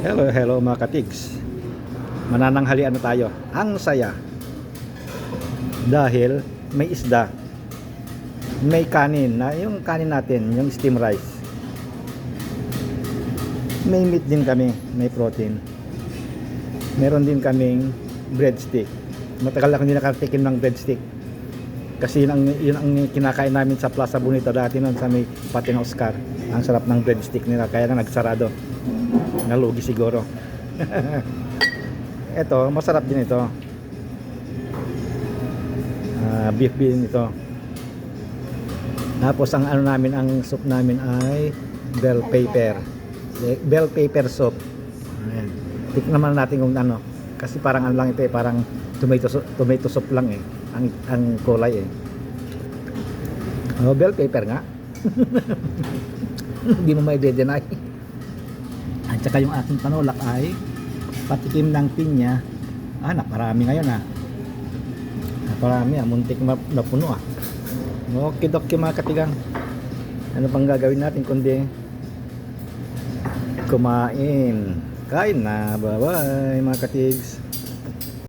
Hello, hello mga katigs. Manananghalian na tayo. Ang saya. Dahil may isda. May kanin. Na, yung kanin natin, yung steam rice. May meat din kami. May protein. Meron din kaming breadstick. Matagal ako hindi nakatikim ng breadstick. Kasi yun ang, yun ang kinakain namin sa Plaza Bonito dati noon sa may Pating Oscar. Ang sarap ng breadstick nila. Kaya na nagsarado. Nalugi siguro. ito, masarap din ito. Ah, beef din ito. Tapos ang ano namin, ang soup namin ay bell pepper. Eh, Bell pepper soup. Ayan. Tikman naman natin kung ano. Kasi parang ano lang ito eh, parang tomato, tomato soup lang eh. Ang, ang kulay eh. Oh, bell pepper nga. Hindi mo may deny. At saka yung aking panulak ay patikim ng pinya. Ah, naparami ngayon ah. Naparami ah, muntik ma- napuno ah. Okay, doki mga katigang. Ano pang gagawin natin kundi kumain. Kain na. Bye-bye mga katigs.